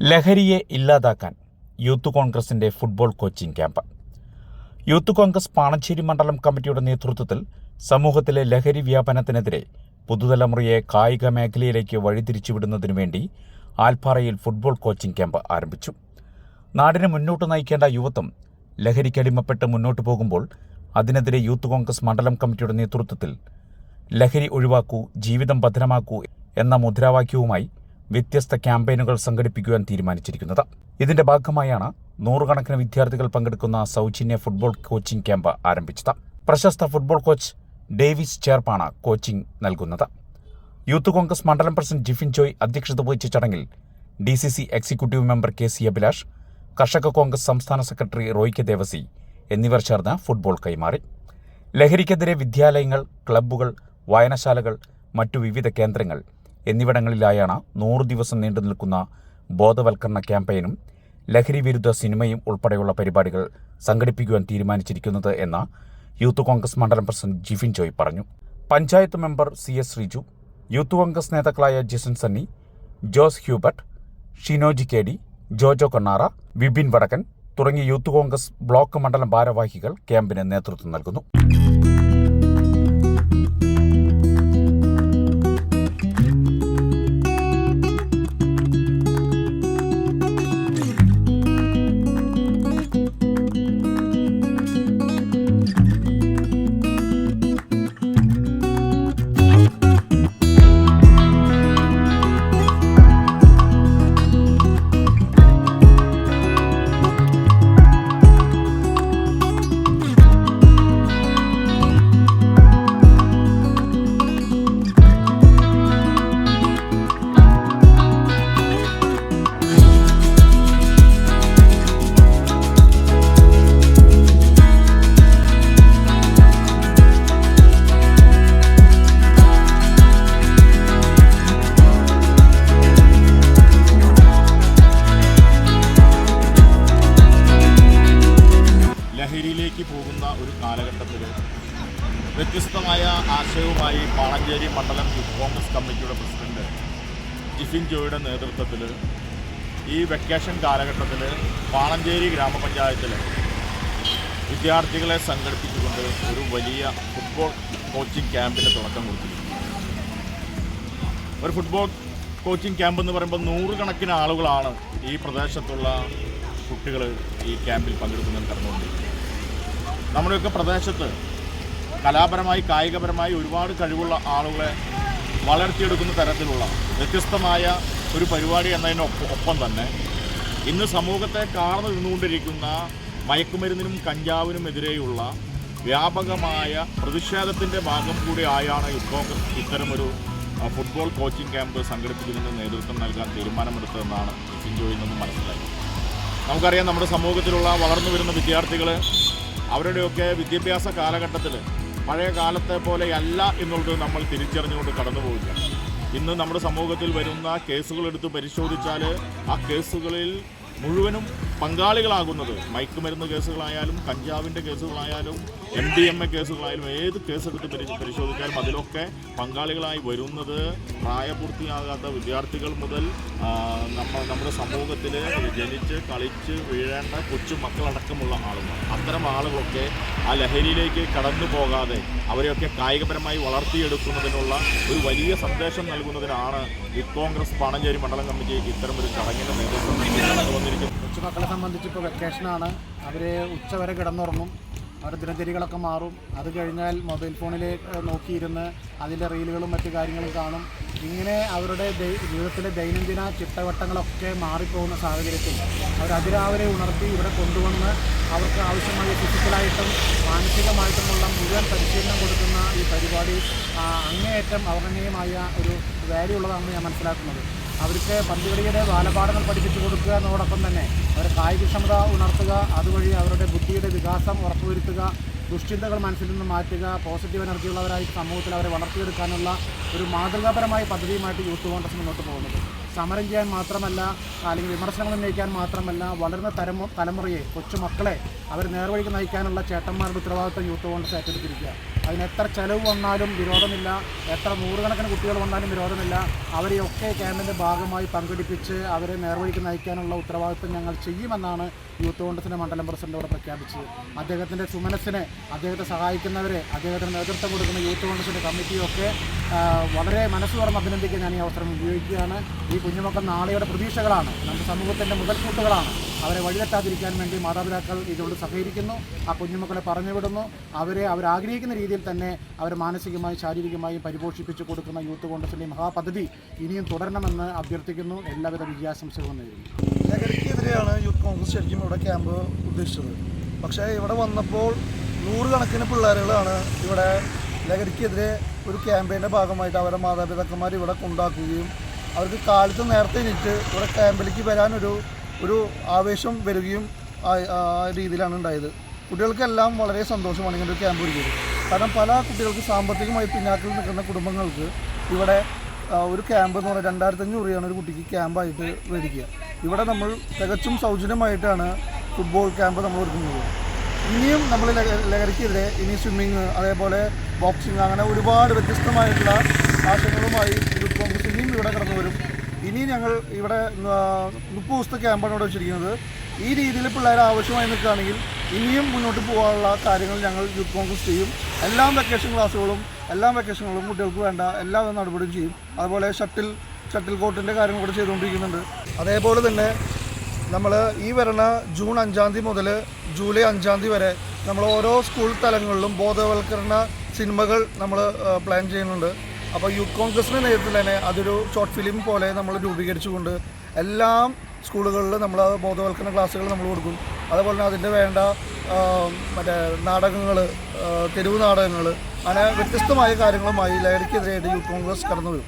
ലഹരിയെ ഇല്ലാതാക്കാൻ യൂത്ത് കോൺഗ്രസിന്റെ football coaching camp. Youth Congress Panancheri മണ്ഡലം കമ്മിറ്റിയുടെ നേതൃത്വത്തിൽ സമൂഹത്തിലെ ലഹരി വ്യാപനത്തിനെതിരെ പുതുതലമുറയെ കായിക മേഖലയിലേക്ക് വഴിതിരിച്ചുവിടുന്നതിനു വേണ്ടി ആൽപ്പാറയിൽ ഫുട്ബോൾ കോച്ചിംഗ് ക്യാമ്പ് ആരംഭിച്ചു. നാടിനെ മുന്നോട്ട് നയിക്കേണ്ട യുവത്വം ലഹരിക്കടിമപ്പെട്ട് മുന്നോട്ട് പോകുമ്പോൾ അതിനെതിരെ യൂത്ത് കോൺഗ്രസ് മണ്ഡലം കമ്മിറ്റിയുടെ നേതൃത്വത്തിൽ ലഹരി ഒഴിവാക്കൂ ജീവിതം ഭദ്രമാക്കൂ എന്ന മുദ്രാവാക്യവുമായി വ്യത്യസ്ത ക്യാമ്പയിനുകൾ സംഘടിപ്പിക്കുവാൻ തീരുമാനിച്ചിരിക്കുന്നത്. ഇതിന്റെ ഭാഗമായാണ് നൂറുകണക്കിന് വിദ്യാർത്ഥികൾ പങ്കെടുക്കുന്ന സൗജന്യ ഫുട്ബോൾ കോച്ചിംഗ് ക്യാമ്പ് ആരംഭിച്ചത്. പ്രശസ്ത ഫുട്ബോൾ കോച്ച് ഡേവിസ് ചേർപ്പാണ് കോച്ചിംഗ് നൽകുന്നത്. യൂത്ത് കോൺഗ്രസ് മണ്ഡലം പ്രസിഡന്റ് ജിഫിൻ ജോയ് അധ്യക്ഷത വഹിച്ച ചടങ്ങിൽ D C C executive member K C Abhilash കർഷക കോൺഗ്രസ് സംസ്ഥാന സെക്രട്ടറി റോയ് കെ ദേവസി എന്നിവർ ചേർന്ന് ഫുട്ബോൾ കൈമാറി. ലഹരിക്കെതിരെ വിദ്യാലയങ്ങൾ ക്ലബ്ബുകൾ വായനശാലകൾ മറ്റു വിവിധ കേന്ദ്രങ്ങൾ എന്നിവിടങ്ങളിലായാണ് നൂറ് ദിവസം നീണ്ടു നിൽക്കുന്ന ബോധവൽക്കരണ ക്യാമ്പയിനും ലഹരി വിരുദ്ധ സിനിമയും ഉൾപ്പെടെയുള്ള പരിപാടികൾ സംഘടിപ്പിക്കുവാൻ തീരുമാനിച്ചിരിക്കുന്നത് എന്ന് യൂത്ത് കോൺഗ്രസ് മണ്ഡലം പ്രസിഡന്റ് ജിഫിൻ ജോയ് പറഞ്ഞു. Panchayat member C S Sreeju youth Congress നേതാക്കളായ ജിസൻ സണ്ണി ജോസ് ഹ്യൂബർട്ട് ഷിനോജി കെ ഡി ജോജോ കണ്ണാറ വിപിൻ വടക്കൻ തുടങ്ങിയ യൂത്ത് കോൺഗ്രസ് ബ്ലോക്ക് മണ്ഡലം ഭാരവാഹികൾ ക്യാമ്പിന് നേതൃത്വം നൽകുന്നു. വ്യത്യസ്തമായ ആശയവുമായി പാളഞ്ചേരി മണ്ഡലം യൂത്ത് കോൺഗ്രസ് കമ്മിറ്റിയുടെ പ്രസിഡന്റ് ജിഫിൻ ജോയുടെ നേതൃത്വത്തിൽ ഈ വെക്കേഷൻ കാലഘട്ടത്തിൽ പാളഞ്ചേരി ഗ്രാമപഞ്ചായത്തിൽ വിദ്യാർത്ഥികളെ സംഘടിപ്പിച്ചുകൊണ്ട് ഒരു വലിയ ഫുട്ബോൾ കോച്ചിങ് ക്യാമ്പിന് തുടക്കം കൊടുത്തിരിക്കുന്നു ഒരു ഫുട്ബോൾ കോച്ചിങ് ക്യാമ്പ് എന്ന് പറയുമ്പോൾ നൂറുകണക്കിന് ആളുകളാണ് ഈ പ്രദേശത്തുള്ള കുട്ടികൾ ഈ ക്യാമ്പിൽ പങ്കെടുക്കുന്നതിന് കടന്നുകൊണ്ടിരിക്കുന്നത് നമ്മുടെയൊക്കെ പ്രദേശത്ത് കലാപരമായി കായികപരമായി ഒരുപാട് കഴിവുള്ള ആളുകളെ വളർത്തിയെടുക്കുന്ന തരത്തിലുള്ള വ്യത്യസ്തമായ ഒരു പരിപാടി എന്നതിനൊപ്പം തന്നെ ഇന്ന് സമൂഹത്തെ കാർന്നു നിന്നുകൊണ്ടിരിക്കുന്ന മയക്കുമരുന്നിനും കഞ്ചാവിനും എതിരെയുള്ള വ്യാപകമായ പ്രതിഷേധത്തിന്റെ ഭാഗം കൂടിയായാണ് കോൺഗ്രസ് ഇത്തരമൊരു ഫുട്ബോൾ കോച്ചിങ് ക്യാമ്പ് സംഘടിപ്പിക്കുന്നതിന് നേതൃത്വം നൽകാൻ തീരുമാനമെടുത്തതെന്നാണ് സിൻജോയിൽ നിന്ന് മനസ്സിലായി നമുക്കറിയാം നമ്മുടെ സമൂഹത്തിലുള്ള വളർന്നു വരുന്ന വിദ്യാർത്ഥികൾ അവരുടെയൊക്കെ വിദ്യാഭ്യാസ കാലഘട്ടത്തിൽ പഴയ കാലത്തെ പോലെയല്ല എന്നുള്ളത് നമ്മൾ തിരിച്ചറിഞ്ഞുകൊണ്ട് കടന്നു പോവില്ല ഇന്ന് നമ്മുടെ സമൂഹത്തിൽ വരുന്ന കേസുകളെടുത്ത് പരിശോധിച്ചാൽ ആ കേസുകളിൽ മുഴുവനും പങ്കാളികളാകുന്നത്. മയക്കുമരുന്ന് കേസുകളായാലും കഞ്ചാവിന്റെ കേസുകളായാലും എം ഡി എം എ കേസുകളായാലും ഏത് കേസെടുത്ത് പരി പരിശോധിച്ചാലും അതിലൊക്കെ പങ്കാളികളായി വരുന്നത് പ്രായപൂർത്തിയാകാത്ത വിദ്യാർത്ഥികൾ മുതൽ നമ്മൾ നമ്മുടെ സമൂഹത്തിൽ ജനിച്ച് കളിച്ച് വീഴേണ്ട കൊച്ചു മക്കളടക്കമുള്ള ആളുകൾ അത്തരം ആളുകളൊക്കെ ആ ലഹരിയിലേക്ക് കടന്നു പോകാതെ അവരെയൊക്കെ കായികപരമായി വളർത്തിയെടുക്കുന്നതിനുള്ള ഒരു വലിയ സന്ദേശം നൽകുന്നതിനാണ് ഈ കോൺഗ്രസ് പാണഞ്ചേരി മണ്ഡലം കമ്മിറ്റി ഇത്തരമൊരു ചടങ്ങിന്റെ നേതൃത്വം വന്നിരിക്കുന്നത്. കൊച്ചുമക്കളെ സംബന്ധിച്ച് ഇപ്പോൾ വെക്കേഷനാണ് അവർ ഉച്ചവരെ കിടന്നുറങ്ങും. അവരുടെ ദിനചര്യകളൊക്കെ മാറും. അത് കഴിഞ്ഞാൽ മൊബൈൽ ഫോണിലേക്ക് നോക്കിയിരുന്ന് അതിന്റെ റീലുകളും മറ്റു കാര്യങ്ങളും കാണും. ഇങ്ങനെ അവരുടെ ജീവിതത്തിലെ ദൈനംദിന ചിട്ടവട്ടങ്ങളൊക്കെ മാറിപ്പോകുന്ന സാഹചര്യത്തിൽ അവർ അതിരാവിലെ ഉണർത്തി ഇവിടെ കൊണ്ടുവന്ന് അവർക്ക് ആവശ്യമായ ഫിസിക്കലായിട്ടും മാനസികമായിട്ടുമുള്ള മുഴുവൻ പരിശീലനം കൊടുക്കുന്ന ഈ പരിപാടി അങ്ങേയറ്റം അവഗണനീയമായ ഒരു വാല്യൂ ഉള്ളതാണെന്ന് ഞാൻ മനസ്സിലാക്കുന്നത്. അവർക്ക് പന്തുകളിയുടെ ബാലപാഠങ്ങൾ പഠിപ്പിച്ചു കൊടുക്കുക എന്നതോടൊപ്പം തന്നെ അവരുടെ കായികക്ഷമത ഉണർത്തുക അതുവഴി അവരുടെ ബുദ്ധിയുടെ വികാസം ഉറപ്പുവരുത്തുക ദുശ്ചിന്തകൾ മനസ്സിൽ നിന്ന് മാറ്റുക പോസിറ്റീവ് എനർജിയുള്ളവരായി സമൂഹത്തിൽ അവരെ വളർത്തിയെടുക്കാനുള്ള ഒരു മാതൃകാപരമായ പദ്ധതിയുമായിട്ട് യൂത്ത് കോൺഗ്രസ് മുന്നോട്ട് പോകുന്നത്. സമരം ചെയ്യാൻ മാത്രമല്ല അല്ലെങ്കിൽ വിമർശനങ്ങൾ ഉന്നയിക്കാൻ മാത്രമല്ല വളരുന്ന തലമു തലമുറയെ കൊച്ചുമക്കളെ അവർ നേർവഴിക്ക് നയിക്കാനുള്ള ചേട്ടന്മാരുടെ ഉത്തരവാദിത്വം യൂത്ത് കോൺഗ്രസ് ഏറ്റെടുത്തിരിക്കുക അതിന് എത്ര ചെലവ് വന്നാലും വിരോധമില്ല. എത്ര നൂറുകണക്കിന് കുട്ടികൾ വന്നാലും വിരോധമില്ല. അവരെയൊക്കെ ക്യാമ്പിന്റെ ഭാഗമായി പങ്കെടുപ്പിച്ച് അവരെ നേർവഴിക്ക് നയിക്കാനുള്ള ഉത്തരവാദിത്വം ഞങ്ങൾ ചെയ്യുമെന്നാണ് യൂത്ത് കോൺഗ്രസിന്റെ മണ്ഡലം പ്രസിഡന്റോട് പ്രഖ്യാപിച്ചത്. അദ്ദേഹത്തിന്റെ സുമനസിനെ അദ്ദേഹത്തെ സഹായിക്കുന്നവരെ അദ്ദേഹത്തിന് നേതൃത്വം കൊടുക്കുന്ന യൂത്ത് കോൺഗ്രസിന്റെ കമ്മിറ്റിയൊക്കെ വളരെ മനസ്സ് തുറന്ന് അഭിനന്ദിക്കാൻ ഞാൻ ഈ അവസരം ഉപയോഗിക്കുകയാണ്. ഈ കുഞ്ഞുമക്കൾ നാളെയുടെ പ്രതീക്ഷകളാണ്. നമ്മുടെ സമൂഹത്തിന്റെ മുതൽക്കൂട്ടുകളാണ്. അവരെ വഴിതെറ്റാതിരിക്കാൻ വേണ്ടി മാതാപിതാക്കൾ ഇതോട് സഹകരിക്കുന്നു. ആ കുഞ്ഞുമക്കളെ പറഞ്ഞുവിടുന്നു. അവരെ അവരാഗ്രഹിക്കുന്ന രീതിയിൽ തന്നെ അവരെ മാനസികമായും ശാരീരികമായും പരിപോഷിപ്പിച്ചു കൊടുക്കുന്ന യൂത്ത് കോൺഗ്രസിന്റെ മഹാപദ്ധതി ഇനിയും തുടരണമെന്ന് അഭ്യർത്ഥിക്കുന്നു. എല്ലാവിധ വിജയാശംസകളും നേരുന്നു. ലഹരിക്കെതിരെയാണ് യൂത്ത് കോൺഗ്രസ് ശരിക്കും ഇവിടെ ക്യാമ്പ് ഉദ്ദേശിച്ചത്. പക്ഷേ ഇവിടെ വന്നപ്പോൾ നൂറുകണക്കിന് പിള്ളേരുകളാണ് ഇവിടെ ലഹരിക്കെതിരെ ഒരു ക്യാമ്പയിന്റെ ഭാഗമായിട്ട് അവരുടെ മാതാപിതാക്കന്മാർ ഇവിടെ കൊണ്ടാക്കുകയും അവർക്ക് കാലത്ത് നേരത്തെ എണീറ്റ് ഇവിടെ ക്യാമ്പിലേക്ക് വരാനൊരു ഒരു ആവേശം വരികയും രീതിയിലാണ് ഉണ്ടായത്. കുട്ടികൾക്കെല്ലാം വളരെ സന്തോഷമാണ് ഇങ്ങനെ ഒരു ക്യാമ്പ് ഒരുക്കിയത്. കാരണം പല കുട്ടികൾക്ക് സാമ്പത്തികമായി പിന്നാക്കിൽ നിൽക്കുന്ന കുടുംബങ്ങൾക്ക് ഇവിടെ ഒരു ക്യാമ്പ് എന്ന് പറഞ്ഞാൽ രണ്ടായിരത്തി അഞ്ഞൂറ് രൂപയാണ് ഒരു കുട്ടിക്ക് ക്യാമ്പായിട്ട് മേടിക്കുക ഇവിടെ നമ്മൾ തികച്ചും സൗജന്യമായിട്ടാണ് ഫുട്ബോൾ ക്യാമ്പ് നമ്മൾ ഒരുക്കുന്നത്. ഇനിയും നമ്മൾ ലഹ- ലഹരിക്കെതിരെ ഇനി സ്വിമ്മിങ് അതേപോലെ ബോക്സിങ് അങ്ങനെ ഒരുപാട് വ്യത്യസ്തമായിട്ടുള്ള ആശയങ്ങളുമായി യൂത്ത് കോൺഗ്രസ് ഇനിയും ഇവിടെ കടന്നു വരും ഇനി ഞങ്ങൾ ഇവിടെ മുപ്പത് ദിവസത്തെ ക്യാമ്പാണ് ഇവിടെ വെച്ചിരിക്കുന്നത്. ഈ രീതിയിൽ പിള്ളേർ ആവശ്യമായി നിൽക്കുകയാണെങ്കിൽ ഇനിയും മുന്നോട്ട് പോകാനുള്ള കാര്യങ്ങൾ ഞങ്ങൾ യൂത്ത് കോൺഗ്രസ് ചെയ്യും. എല്ലാ വെക്കേഷൻ ക്ലാസ്സുകളും എല്ലാ വെക്കേഷനുകളും കുട്ടികൾക്ക് വേണ്ട എല്ലാ നടപടിയും ചെയ്യും. അതുപോലെ ഷട്ടിൽ ഷട്ടിൽ കോട്ടിന്റെ കാര്യങ്ങൾ കൂടെ ചെയ്തുകൊണ്ടിരിക്കുന്നുണ്ട്. അതേപോലെ തന്നെ നമ്മൾ ഈ വരണ ജൂൺ അഞ്ചാം തീയതി മുതൽ ജൂലൈ അഞ്ചാം തീയതി വരെ നമ്മൾ ഓരോ സ്കൂൾ തലങ്ങളിലും ബോധവൽക്കരണ സിനിമകൾ നമ്മൾ പ്ലാൻ ചെയ്യുന്നുണ്ട്. അപ്പോൾ യൂത്ത് കോൺഗ്രസിന്റെ നേതൃത്വത്തിൽ തന്നെ അതൊരു ഷോർട്ട് ഫിലിം പോലെ നമ്മൾ രൂപീകരിച്ചുകൊണ്ട് എല്ലാം സ്കൂളുകളിൽ നമ്മൾ ബോധവൽക്കരണ ക്ലാസ്സുകൾ നമ്മൾ കൊടുക്കും. അതുപോലെ തന്നെ അതിന്റെ വേണ്ട മറ്റേ നാടകങ്ങൾ തെരുവ് നാടകങ്ങൾ അങ്ങനെ വ്യത്യസ്തമായ കാര്യങ്ങളുമായി ലഹരിക്കെതിരെയായിട്ട് യൂത്ത് കോൺഗ്രസ് കടന്നു വരും